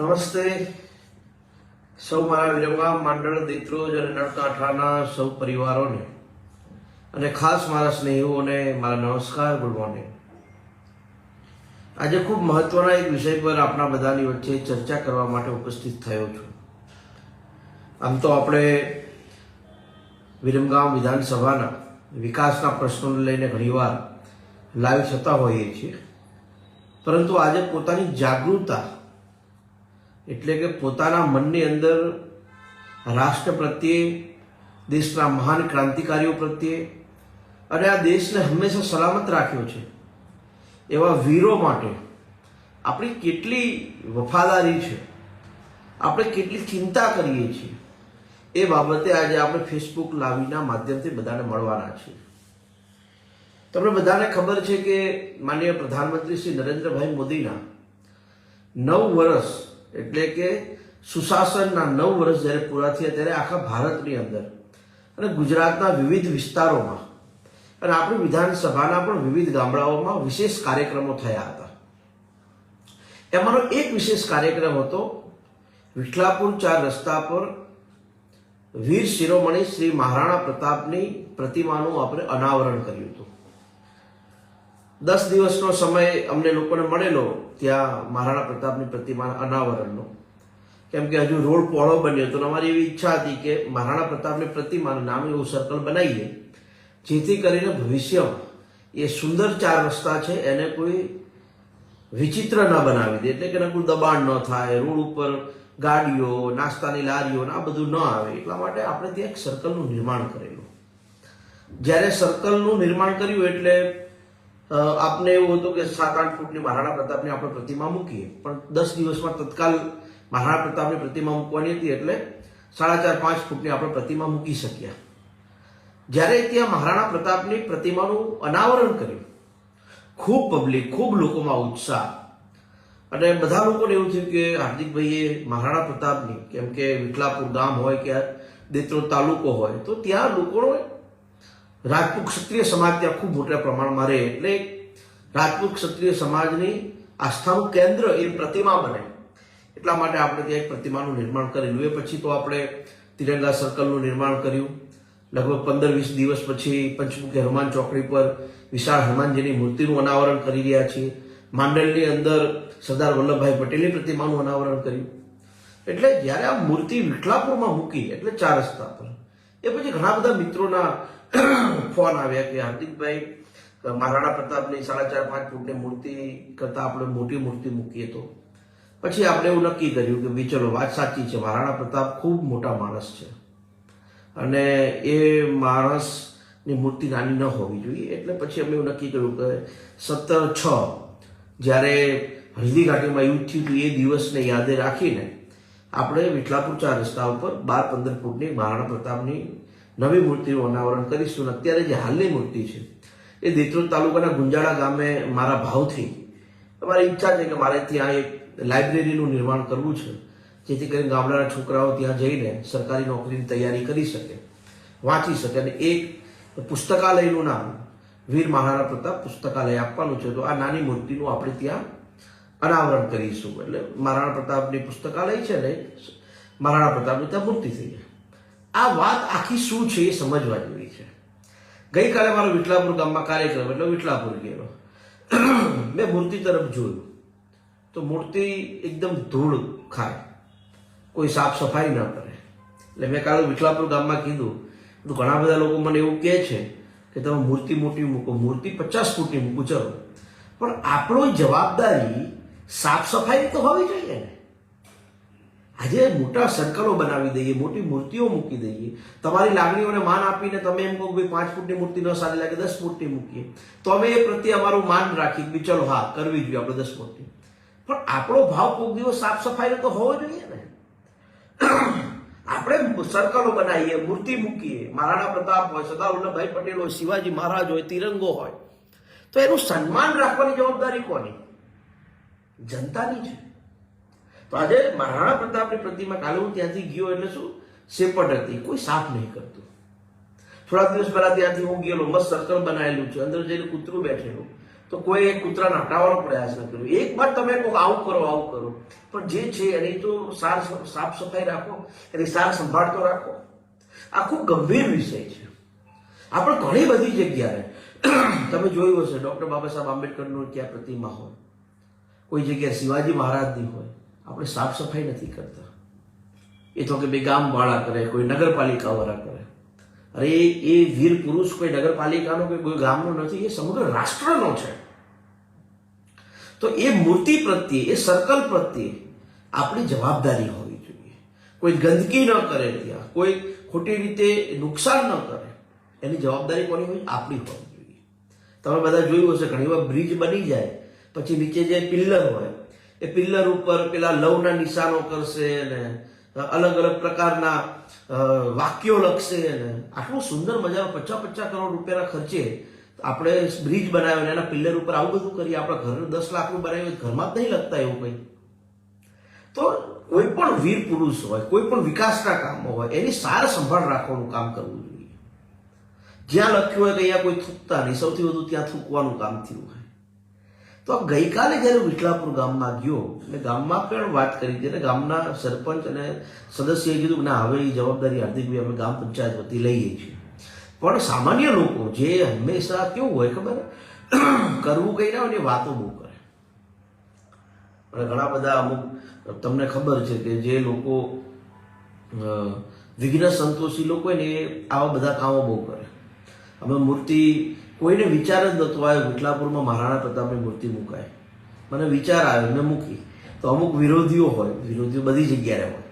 નમસ્તે. સૌ મારા વિરમગામ માંડળ દિત્રોજ અને નળકાંઠાના સૌ પરિવારોને અને ખાસ મારા સ્નેહીઓને મારા નમસ્કાર ગુડ મોર્નિંગ આજે ખૂબ મહત્વના એક વિષય પર આપણા બધાની વચ્ચે ચર્ચા કરવા માટે ઉપસ્થિત થયો છું. આમ તો આપણે વિરમગામ વિધાનસભાના વિકાસના પ્રશ્નોને લઈને ઘણીવાર લાઈવ થતા હોઈએ છીએ. પરંતુ આજે પોતાની જાગૃતતા એટલે કે પોતાના મનની અંદર રાષ્ટ્ર પ્રત્યે, દેશના મહાન ક્રાંતિકારીઓ પ્રત્યે, અને આ દેશને હંમેશા સલામત રાખ્યો છે. એવા વીરો માટે આપણી કેટલી વફાદારી છે, આપણે કેટલી ચિંતા કરીએ છીએ, એ બાબતે આજે આપણે ફેસબુક લાવીના માધ્યમથી બધાને મળવાના છીએ. તમને બધાને ખબર છે કે માનનીય પ્રધાનમંત્રી શ્રી નરેન્દ્રભાઈ મોદીના નવ વર્ષ એટલે કે સુશાસનના નવ વર્ષ જ્યારે પૂરા થયા ત્યારે આખા ભારતની અંદર અને ગુજરાતના વિવિધ વિસ્તારોમાં અને આપણી વિધાનસભાના પણ વિવિધ ગામડાઓમાં વિશેષ કાર્યક્રમો થયા હતા. એમાંનો એક વિશેષ કાર્યક્રમ હતો વિઠલાપુર ચાર રસ્તા પર વીર શિરોમણી શ્રી મહારાણા પ્રતાપની પ્રતિમાનું આપણે અનાવરણ કર્યું હતું. દસ દિવસનો સમય અમને લોકોને મળેલો ત્યાં મહારાણા પ્રતાપની પ્રતિમાના અનાવરણનો. કેમ કે હજુ રોડ પહોળો બન્યો અને અમારી એવી ઈચ્છા હતી કે મહારાણા પ્રતાપની પ્રતિમાનું નામ એવું સર્કલ બનાવીએ, જેથી કરીને ભવિષ્યમાં એ સુંદર ચાર રસ્તા છે, એને કોઈ વિચિત્ર ન બનાવી દે. એટલે કે એના કોઈ દબાણ ન થાય, રોડ ઉપર ગાડીઓ, નાસ્તાની લારીઓ આ બધું ન આવે. એટલા માટે આપણે ત્યાં એક સર્કલનું નિર્માણ કરેલું. જ્યારે સર્કલનું નિર્માણ કર્યું એટલે આપને એવું હતું કે સાત આઠ ફૂટની મહારાણા પ્રતાપની આપણે પ્રતિમા મૂકીએ. પણ દસ દિવસમાં તત્કાલ મહારાણા પ્રતાપની પ્રતિમા મૂકવાની હતી એટલે સાડા ચાર પાંચ ફૂટની આપણે પ્રતિમા મૂકી શક્યા. જ્યારે ત્યાં મહારાણા પ્રતાપની પ્રતિમાનું અનાવરણ કર્યું. ખૂબ પબ્લિક ખૂબ લોકોમાં ઉત્સાહ. અને બધા લોકોને એવું થયું કે હાર્દિકભાઈએ મહારાણા પ્રતાપની, કેમ કે વિઠલાપુર ગામ હોય કે દેત્રો તાલુકો હોય, તો ત્યાં લોકોનો રાજપૂત ક્ષત્રિય સમાજ ત્યાં ખૂબ મોટા પ્રમાણમાં રહે એટલે રાજપૂત ક્ષત્રિય સમાજની આસ્થાનું કેન્દ્ર એ પ્રતિમા બને. એટલા માટે આપણે ત્યાં એક પ્રતિમાનું નિર્માણ કરેલું. એ પછી તો આપણે તિરંગા સર્કલનું નિર્માણ કર્યું. લગભગ પંદર વીસ દિવસ પછી પંચમુખી હનુમાન ચોકડી પર વિશાળ હનુમાનજીની મૂર્તિનું અનાવરણ કરી રહ્યા છીએ. માંડલની અંદર સરદાર વલ્લભભાઈ પટેલની પ્રતિમાનું અનાવરણ કર્યું. એટલે જ્યારે આ મૂર્તિ વિઠલાપુરમાં મૂકી, એટલે ચાર રસ્તા પર, એ પછી ઘણા બધા મિત્રોના ફોન આવ્યા કે હાર્દિકભાઈ મહારાણા પ્રતાપની સાડા ચાર પાંચ ફૂટની મૂર્તિ કરતાં આપણે મોટી મૂર્તિ મૂકીએ તો. પછી આપણે એવું નક્કી કર્યું કે ભાઈ ચલો, વાત સાચી છે, મહારાણા પ્રતાપ ખૂબ મોટા માણસ છે. અને એ માણસની મૂર્તિ નાની ન હોવી જોઈએ, એટલે પછી અમે એવું નક્કી કર્યું કે સત્તર છ, જ્યારે હલ્દી ઘાટીમાં યુદ્ધ થયું હતું, એ દિવસને યાદે રાખીને આપણે વિઠલાપુર ચાર રસ્તા ઉપર બાર પંદર ફૂટની મહારાણા પ્રતાપની નવી મૂર્તિનું અનાવરણ કરીશું અને અત્યારે જે હાલની મૂર્તિ છે, એ દેત્રોદ તાલુકાના ગુંજાળા ગામે મારા ભાવથી, મારી ઈચ્છા છે કે મારે ત્યાં એક લાઇબ્રેરીનું નિર્માણ કરવું છે, જેથી કરીને ગામડાના છોકરાઓ ત્યાં જઈને સરકારી નોકરીની તૈયારી કરી શકે, વાંચી શકે અને એક પુસ્તકાલયનું નામ વીર મહારાણા પ્રતાપ પુસ્તકાલય આપવાનું છે. તો આ નાની મૂર્તિનું આપણે ત્યાં અનાવરણ કરીશું. એટલે મહારાણા પ્રતાપની પુસ્તકાલય છે ને, મહારાણા પ્રતાપની ત્યાં મૂર્તિ થઈ જાય. આ વાત આખી શું છે એ સમજવા જેવી છે. ગઈકાલે મારો વિઠલાપુર ગામમાં કાર્યક્રમ એટલે વિઠલાપુર ગયેલો. મેં મૂર્તિ તરફ જોયું. તો મૂર્તિ એકદમ ધૂળ ખાય. કોઈ સાફ સફાઈ ન કરે. એટલે મેં કાલે વિઠલાપુર ગામમાં કીધું. તો ઘણા બધા લોકો મને એવું કહે છે કે તમે મૂર્તિ મોટી મૂકો. મૂર્તિ પચાસ ફૂટની મૂકો, ચલો. પણ આપણો જવાબદારી સાફ સફાઈ તો હોવી જોઈએ ને. આજે મોટા સર્કલો બનાવી દઈએ, મોટી મૂર્તિઓ મૂકી દઈએ. તમારી લાગણીઓને માન આપીને તમે એમ કહો કે પાંચ ફૂટની મૂર્તિ ન સારી લાગે, દસ ફૂટની મૂકીએ. તો અમે એ પ્રત્યે અમારું માન રાખી કે ચલો, હા, કરવી જોઈએ આપણે દસ ફૂટની. પણ આપણો ભાવ કોઈક દિવસ સાફ સફાઈનો તો હોવો જોઈએ ને. આપણે સર્કલો બનાવીએ, મૂર્તિ મૂકીએ. મહારાણા પ્રતાપ હોય સરદાર વલ્લભભાઈ પટેલ હોય, શિવાજી મહારાજ હોય, તિરંગો હોય. તો એનું સન્માન રાખવાની જવાબદારી કોની? જનતાની છે. તો આજે મહારાણા પ્રતાપની પ્રતિમા કાલે હું ત્યાંથી ગયો એટલે શું? સેપટ હતી. કોઈ સાફ નહીં કરતું. થોડા દિવસ પહેલા ત્યાંથી હું ગયેલો, મસ્ત સર્કલ બનાવેલું છે. અંદર જઈને કૂતરું બેઠેલું. તો કોઈ એક કૂતરાને હટાવવાનો પ્રયાસ ન કર્યો. એક વાર તમે કહો આવું કરો આવું કરો. પણ જે છે, એની તો સાર સાફ સફાઈ રાખો. એની સાર સંભાળ તો રાખો. આ ખૂબ ગંભીર વિષય છે. આપણે ઘણી બધી જગ્યાએ, તમે જોયું હશે, ડૉક્ટર બાબા સાહેબ આંબેડકરનું ત્યાં પ્રતિમા હોય. કોઈ જગ્યાએ શિવાજી મહારાજની હોય. આપણે સાફ સફાઈ નથી કરતા. એ તો કે બે ગામવાળા કરે, કોઈ નગરપાલિકાવાળા કરે. અરે એ વીર પુરુષ કોઈ નગરપાલિકાનો કે કોઈ ગામનો નથી, એ સમગ્ર રાષ્ટ્રનો છે. તો એ મૂર્તિ પ્રત્યે, એ સર્કલ પ્રત્યે આપણી જવાબદારી હોવી જોઈએ. કોઈ ગંદકી ન કરે ત્યાં, કોઈ ખોટી રીતે નુકસાન ન કરે, એની જવાબદારી કોની હોય? આપણી હોવી જોઈએ. તમે બધા જોયું હશે, ઘણીવાર બ્રિજ બની જાય, પછી નીચે જે પિલ્લર હોય એ પિલ્લર ઉપર પેલા લવના નિશાનો કરશે ને અલગ અલગ પ્રકારના વાક્યો લખશે અને આટલું સુંદર મજાનું પચાસ પચાસ કરોડ રૂપિયાના ખર્ચે આપણે બ્રિજ બનાવ્યો એના પિલ્લર ઉપર આવું બધું કરીએ, આપણા ઘર દસ લાખનું બનાવ્યું ઘરમાં જ નહીં લખતા એવું કંઈ. તો કોઈ પણ વીર પુરુષ હોય, કોઈ પણ વિકાસના કામો હોય, એની સાર સંભાળ રાખવાનું કામ કરવું જોઈએ. જ્યાં લખ્યું હોય કે અહીંયા કોઈ થૂકતા નહીં. સૌથી વધુ ત્યાં થૂકવાનું કામ થયું હોય. તો ગઈકાલે જ્યારે વિઠલાપુર ગામમાં ગયો મેં ગામમાં પણ વાત કરી હતી. ગામના સરપંચ અને સદસ્યએ કીધું કે ના, હવે એ જવાબદારી હાર્દિકભાઈ અમે ગામ પંચાયત વતી લઈએ છીએ. પણ સામાન્ય લોકો જે હંમેશા કેવું હોય ખબર? કરવું કઈ ના હોય ને વાતો બહુ કરે. અને ઘણા બધા અમુક, તમને ખબર છે કે જે લોકો વિઘ્ન સંતોષી લોકો હોય ને એ આવા બધા કામો બહુ કરે. અમે મૂર્તિ કોઈને વિચાર જ નહોતો આવ્યો. વિઠલાપુરમાં મહારાણા પ્રતાપની મૂર્તિ મુકાય મને વિચાર આવ્યો, મેં મૂકી. તો અમુક વિરોધીઓ હોય, વિરોધીઓ બધી જગ્યાએ હોય.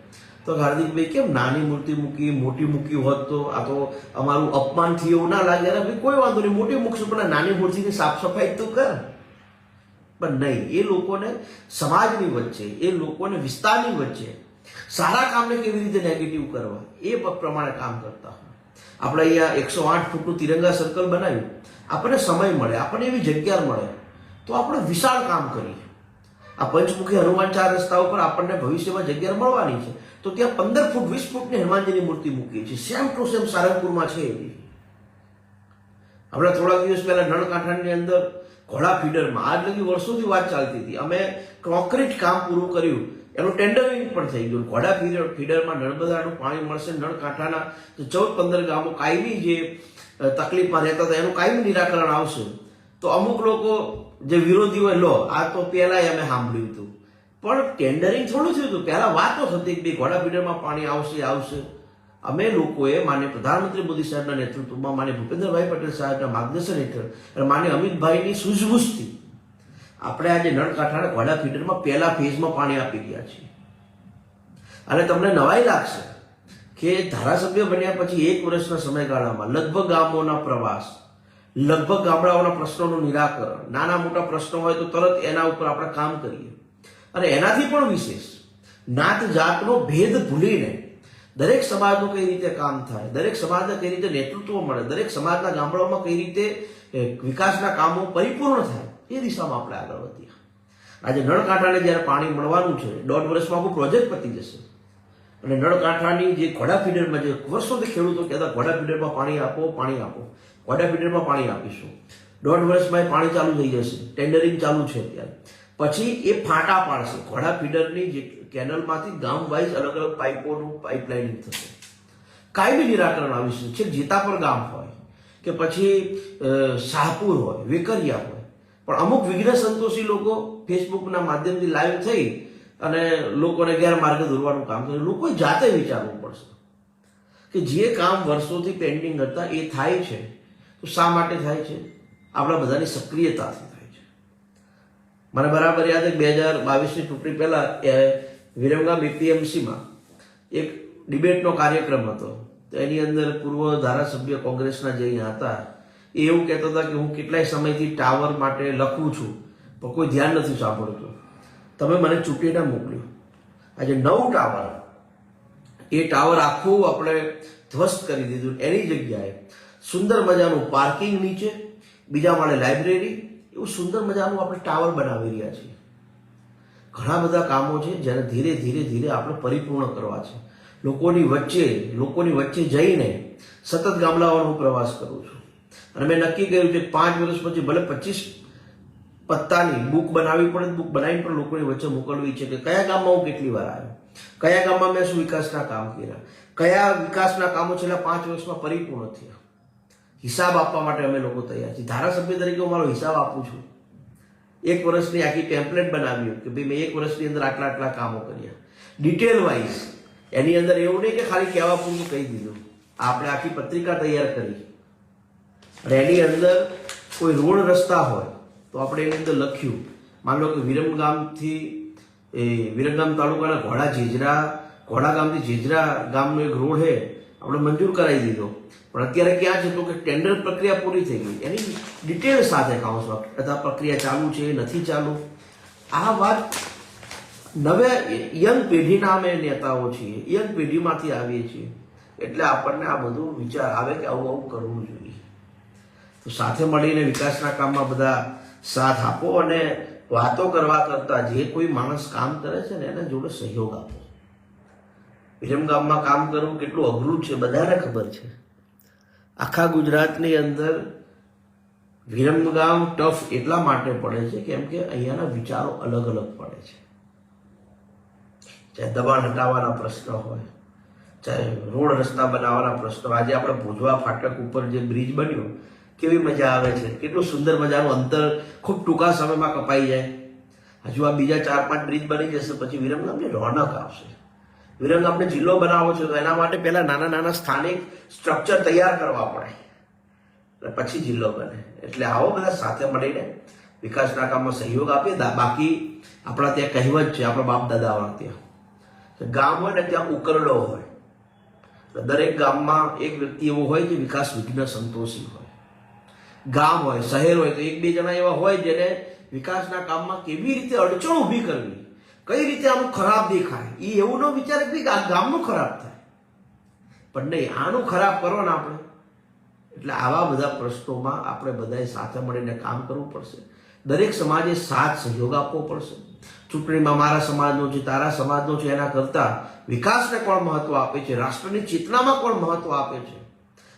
તો હાર્દિકભાઈ કેમ નાની મૂર્તિ મૂકી, મોટી મૂકી હોત તો? આ તો અમારું અપમાન થયું એવું ના લાગે. અરે કોઈ વાંધો નહીં, મોટી મૂકશું, પણ નાની મૂર્તિની સાફ સફાઈ તો કર. પણ નહીં, એ લોકોને સમાજની વચ્ચે, એ લોકોને વિસ્તારની વચ્ચે સારા કામને કેવી રીતે નેગેટિવ કરવા? એ પ્રમાણે કામ કરતા હોય. આપણે અહીંયા એકસો આઠ ફૂટનું તિરંગા સર્કલ બનાવ્યું. આપણને સમય મળે, આપણને એવી જગ્યા મળે, તો આપણે વિશાળ કામ કરીએ. આ પંચમુખી હનુમાન ચાર રસ્તા ઉપર આપણને ભવિષ્યમાં જગ્યા મળવાની છે. તો ત્યાં પંદર ફૂટ, વીસ ફૂટની હનુમાનજીની મૂર્તિ મૂકી છે સેમ ટુ સેમ સારંગપુરમાં છે એવી. આપણે થોડા દિવસ પહેલા નળકાંઠાની અંદર ઘોડા ફીડરમાં, આજ લગી વર્ષોથી વાત ચાલતી હતી. અમે કોન્ક્રીટ કામ પૂરું કર્યું. એનું ટેન્ડરિંગ પણ થઈ ગયું. ઘોડા ફીડર ફીડરમાં નર્મદાનું પાણી મળશે નળ કાંઠાના ચૌદ પંદર ગામો કાયમી જે તકલીફમાં રહેતા હતા, એનું કાયમી નિરાકરણ આવશે. તો અમુક લોકો જે વિરોધી હોય, લો, આ તો પહેલાંય અમે સાંભળ્યું હતું. પણ ટેન્ડરિંગ થોડું થયું હતું. પહેલાં વાતો થતી કે ઘોડા ફીડરમાં પાણી આવશે આવશે. અમે લોકોએ માન્ય પ્રધાનમંત્રી મોદી સાહેબના નેતૃત્વમાં માન્ય ભૂપેન્દ્રભાઈ પટેલ સાહેબના માર્ગદર્શન હેઠળ અને માન્ય અમિતભાઈની સૂઝબૂછથી આપણે આજે નળકાંઠાના ઘોડા ફીટરમાં પહેલા ફેઝમાં પાણી આપી ગયા છીએ. અને તમને નવાઈ લાગશે કે ધારાસભ્ય બન્યા પછી એક વર્ષના સમયગાળામાં લગભગ ગામોના પ્રવાસ, લગભગ ગામડાઓના પ્રશ્નોનું નિરાકરણ, નાના મોટા પ્રશ્નો હોય તો તરત એના ઉપર આપણે કામ કરીએ. અને એનાથી પણ વિશેષ, નાત જાતનો ભેદ ભૂલીને દરેક સમાજનું કઈ રીતે કામ થાય, દરેક સમાજને કઈ રીતે નેતૃત્વ મળે, દરેક સમાજના ગામડાઓમાં કઈ રીતે વિકાસના કામો પરિપૂર્ણ થાય એ દિશામાં આપણે આગળ વધ્યા આજે નળકાંઠાને જ્યારે પાણી મળવાનું છે, દોઢ વર્ષમાં આખું પ્રોજેક્ટ પતી જશે. અને નળકાંઠાની જે ઘોડા ફીડરમાં જે વર્ષોથી ખેડૂતો કહેતા ઘોડા ફીડરમાં પાણી આપો પાણી આપો. ઘોડા ફીડરમાં પાણી આપીશું. દોઢ વર્ષમાં એ પાણી ચાલુ થઈ જશે. ટેન્ડરિંગ ચાલુ છે અત્યારે. પછી એ ફાટા પાડશે. ઘોડા ફીડરની જે કેનલમાંથી ગામ વાઇઝ અલગ અલગ પાઇપોનું પાઇપલાઇનિંગ થશે. કાયમી નિરાકરણ આવીશું છે. જેતાપર ગામ હોય, કે પછી શાહપુર હોય, વેકરિયા હોય પણ અમુક વિઘ્ન સંતોષી લોકો ફેસબુકના માધ્યમથી લાઈવ થઈ અને લોકોને ગેરમાર્ગે દોરવાનું કામ થયું લોકોએ જાતે વિચારવું પડશે કે જે કામ વર્ષોથી પેન્ડિંગ હતા, એ થાય છે. તો શા માટે થાય છે? આપણા બધાની સક્રિયતાથી થાય છે. મને બરાબર યાદ બે હજાર બાવીસની ચૂંટણી પહેલાં, એ વિરમગામ એપીએમસીમાં એક ડિબેટનો કાર્યક્રમ હતો. તો એની અંદર પૂર્વ ધારાસભ્ય કોંગ્રેસના જે અહીંયા હતા એ એવું કહેતા હતા કે હું કેટલાય સમયથી ટાવર માટે લખું છું, પણ કોઈ ધ્યાન નથી સાંભળતું. તમે મને ચૂંટીને મોકલ્યું. આજે નવ ટાવર. એ ટાવર આખું આપણે ધ્વસ્ત કરી દીધું. એની જગ્યાએ સુંદર મજાનું પાર્કિંગ નીચે, બીજા માળે લાઇબ્રેરી. એવું સુંદર મજાનું આપણે ટાવર બનાવી રહ્યા છીએ. ઘણા બધા કામો છે જેને ધીરે ધીરે ધીરે આપણે પરિપૂર્ણ કરવા છે. લોકોની વચ્ચે લોકોની વચ્ચે જઈને સતત ગામડાઓનો પ્રવાસ કરું છું. અને મેં નક્કી કર્યું કે પાંચ વર્ષ પછી ભલે પચીસ પત્તાની બુક બનાવવી પડે, બુક બનાવીને પણ લોકોની વચ્ચે મોકલવી છે કે કયા ગામમાં હું કેટલી વાર આવ્યો? કયા ગામમાં મેં શું વિકાસના કામ કર્યા? કયા વિકાસના કામો છેલ્લા પાંચ વર્ષમાં પરિપૂર્ણ થયા? હિસાબ આપવા માટે અમે લોકો તૈયાર છીએ. ધારાસભ્ય તરીકે હું મારો હિસાબ આપું છું. એક વર્ષની આખી ટેમ્પલેટ બનાવ્યું કે ભાઈ મેં એક વર્ષની અંદર આટલા આટલા કામો કર્યા. ડિટેલ વાઇઝ એની અંદર એવું નહીં કે ખાલી કહેવા પૂરતું કહી દીધું. આપણે આખી પત્રિકા તૈયાર કરી. અને એની અંદર કોઈ રોડ રસ્તા હોય, તો આપણે એની અંદર લખ્યું. માની લો કે વિરમગામથી એ વિરમગામ તાલુકાના ઘોડા જેજરા, ઘોડા ગામથી જેજરા ગામનો એક રોડ છે, આપણે મંજૂર કરાવી દીધો. પણ અત્યારે ક્યાં છે તો કે ટેન્ડર પ્રક્રિયા પૂરી થઈ ગઈ. એની ડિટેલ સાથે ખાઉં છું બધા પ્રક્રિયા ચાલુ છે, નથી ચાલુ. આ વાત નવે યંગ પેઢીના અમે નેતાઓ છીએ, યંગ પેઢીમાંથી આવીએ છીએ. એટલે આપણને આ બધું વિચાર આવે કે આવું આવું કરવું જોઈએ. તો સાથે મળીને વિકાસના કામમાં બધા સાથ આપો અને વાતો કરવા કરતા જે કોઈ માણસ કામ કરે છે ને એના જોડે સહયોગ આપો. વિરમગામમાં કામ કરવું કેટલું અઘરું છે, બધાને ખબર છે. આખા ગુજરાતની અંદર વિરમગામ ટફ એટલા માટે પડે છે કેમ કે અહીંયાના વિચારો અલગ અલગ પડે છે. ચાહે દબાણ હટાવવાના પ્રશ્ન હોય, ચાહે રોડ રસ્તા બનાવવાના પ્રશ્નો આજે આપણે ભુજવા ફાટક ઉપર જે બ્રિજ બન્યો કેવી મજા આવે છે? કેટલું સુંદર મજાનું અંતર ખૂબ ટૂંકા સમયમાં કપાઈ જાય. હજુ આ બીજા ચાર પાંચ બ્રિજ બની જશે, પછી વિરમગામની રોનક આવશે. વિરમગામને જિલ્લો બનાવવો છે, તો એના માટે પહેલા નાના નાના સ્થાનિક સ્ટ્રક્ચર તૈયાર કરવા પડે. અને પછી જિલ્લો બને. એટલે આવો બધા સાથે મળીને વિકાસના કામમાં સહયોગ આપીએ. બાકી આપણા ત્યાં કહેવત છે, આપણા બાપ દાદાવાળા ત્યાં. ગામ હોય ને ત્યાં ઉકરડો હોય. દરેક ગામમાં એક વ્યક્તિ એવો હોય જે વિકાસ વિઘ્ન સંતોષી હોય. ગામ હોય, શહેર હોય, તો એક બે જણા એવા હોય જેને વિકાસના કામમાં કેવી રીતે અડચણ ઊભી કરવી, કઈ રીતે આનું ખરાબ દેખાય એ એવું ન વિચારે કે આ ગામનું ખરાબ થાય. પણ નહીં, આનું ખરાબ કરો ને આપણે. એટલે આવા બધા પ્રશ્નોમાં આપણે બધાએ સાથે મળીને કામ કરવું પડશે. દરેક સમાજે સાથ સહયોગ આપવો પડશે. ચૂંટણીમાં મારા સમાજનો છે, તારા સમાજનો છે, એના કરતાં વિકાસને કોણ મહત્વ આપે છે? રાષ્ટ્રની ચેતનામાં કોણ મહત્વ આપે છે?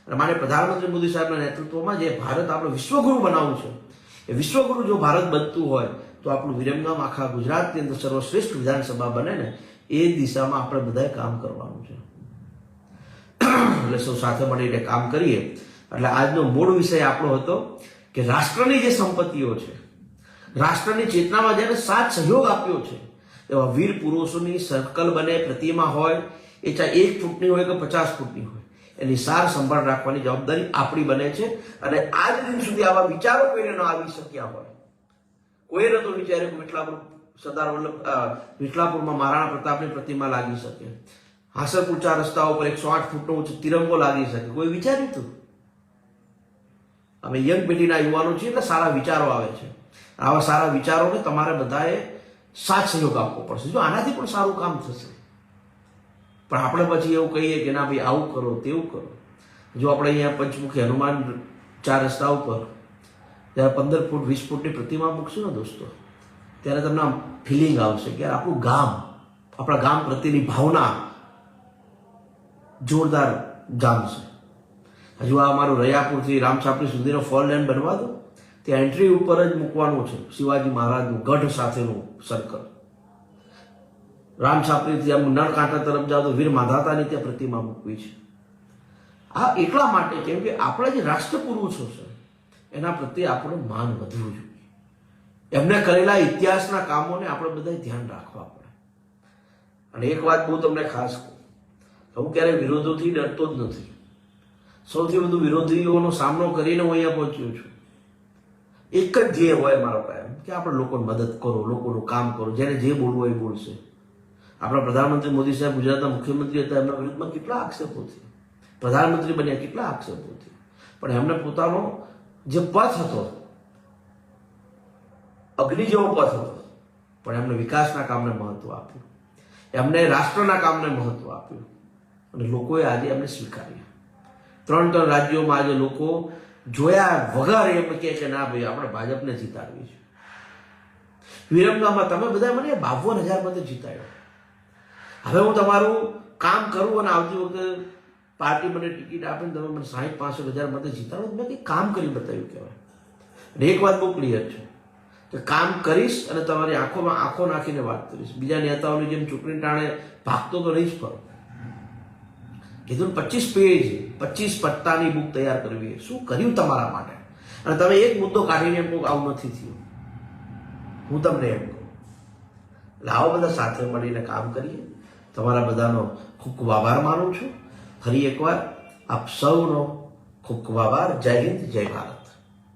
મારે પ્રધાનમંત્રી મોદી સાહેબના નેતૃત્વમાં જે ભારત આપણે વિશ્વગુરુ બનાવવું છે, એ વિશ્વગુરુ જો ભારત બનતું હોય, તો આપણું વિરમગામ આખા ગુજરાતની અંદર સર્વશ્રેષ્ઠ વિધાનસભા બને ને, એ દિશામાં આપણે બધાએ કામ કરવાનું છે. એટલે સૌ સાથે મળીને કામ કરીએ. એટલે આજનો મૂળ વિષય આપણો હતો કે રાષ્ટ્રની જે સંપત્તિઓ છે, રાષ્ટ્રની ચેતનામાં જેને સાથ સહયોગ આપ્યો છે, એવા વીર પુરુષોની સર્કલ બને, પ્રતિમા હોય, એ ચાહે એક ફૂટની હોય કે પચાસ ફૂટની હોય. એની સાર સંભાળ રાખવાની જવાબદારી આપણી બને છે અને આજ દિન સુધી આવા વિચારો કોઈને ન આવી શક્યા હોય. કોઈ નતો વિચાર્યું વિઠલાપુર સરદાર વલ્લભ વિઠલાપુરમાં મહારાણા પ્રતાપની પ્રતિમા લાગી શકે. હાસરપુર ચાર રસ્તા ઉપર એકસો આઠ ફૂટનો ઊંચો તિરંગો લાગી શકે. કોઈ વિચાર્યું હતું અમે યંગ પેઢીના યુવાનો છીએ એટલે સારા વિચારો આવે છે. આવા સારા વિચારોને તમારે બધાએ સાથ સહયોગ આપવો પડશે. જો આનાથી પણ સારું કામ થશે. પણ આપણે પછી એવું કહીએ કે ના ભાઈ, આવું કરો, તેવું કરો. જો આપણે અહીંયા પંચમુખી હનુમાન ચાર રસ્તા ઉપર ત્યારે પંદર ફૂટ, વીસ ફૂટની પ્રતિમા મૂકશું ને દોસ્તો, ત્યારે તમને ફિલિંગ આવશે કે આપણું ગામ, આપણા ગામ પ્રત્યેની ભાવના જોરદાર જામશે. હજુ આ અમારું રયાપુરથી રામછાપરી સુધીનો ફોર લેન બનવા દો, ત્યાં એન્ટ્રી ઉપર જ મૂકવાનું છે, શિવાજી મહારાજનું ગઢ સાથેનું સર્કલ રામછાપરીથી આમ નળકાંઠા તરફ જાઓ તો વીર માધાતાની ત્યાં પ્રતિમા મૂકવી છે. આ એટલા માટે કેમ કે આપણા જે રાષ્ટ્રપુરુષો છે, એના પ્રત્યે આપણું માન વધવું જોઈએ. એમને કરેલા ઇતિહાસના કામોને આપણે બધા ધ્યાન રાખવા પડે. અને એક વાત બહુ તમને ખાસ કહું. હું ક્યારેય વિરોધોથી ડરતો જ નથી. સૌથી વધુ વિરોધીઓનો સામનો કરીને હું અહીંયા પહોંચ્યો છું. એક જ ધ્યેય હોય મારો કાયમ કે આપણે લોકોને મદદ કરો, લોકોનું કામ કરો, જેને જે બોલવું હોય એ બોલશે. આપણા પ્રધાનમંત્રી મોદી સાહેબ ગુજરાતના મુખ્યમંત્રી હતા, એમના વિરુદ્ધમાં કેટલા આક્ષેપો થયા? પ્રધાનમંત્રી બન્યા કેટલા આક્ષેપો થયા? પણ એમને પોતાનો જે પથ હતો, અગ્નિ જેવો પથ હતો, પણ એમને વિકાસના કામને મહત્વ આપ્યું. એમને રાષ્ટ્રના કામને મહત્વ આપ્યું. અને લોકોએ આજે એમને સ્વીકાર્યા. ત્રણ ત્રણ રાજ્યોમાં આજે લોકો જોયા વગર એમ કહે કે ના ભાઈ, આપણે ભાજપને જીતાડવી છે. વિરમગામમાં તમે બધા મને બાવન હજાર મતે જીતાડ્યો. હવે હું તમારું કામ કરું અને આવતી વખતે પાર્ટી મને ટિકિટ આપે ને તમે મને સાહીઠ, પાસઠ હજાર મતે જીતાડો મેં કંઈક કામ કરી બતાવ્યું કહેવાય. અને એક વાત બહુ ક્લિયર છે કે કામ કરીશ અને તમારી આંખોમાં આંખો નાખીને વાત કરીશ. બીજા નેતાઓની જેમ ચૂંટણી ટાણે ભાગતો તો નહીં જ ફરો કીધું પચીસ પેજ પચીસ પત્તાની બુક તૈયાર કરવી શું કર્યું તમારા માટે? અને તમે એક મુદ્દો કાઢીને એમ આવું નથી થયું. હું તમને એમ કહું. લાવો બધા સાથે મળીને કામ કરીએ. તમારા બધાનો ખૂબ ખૂબ આભાર માનું છું. ફરી એકવાર આપ સૌનો ખૂબ ખૂબ આભાર. જય હિન્દ, જય ભારત.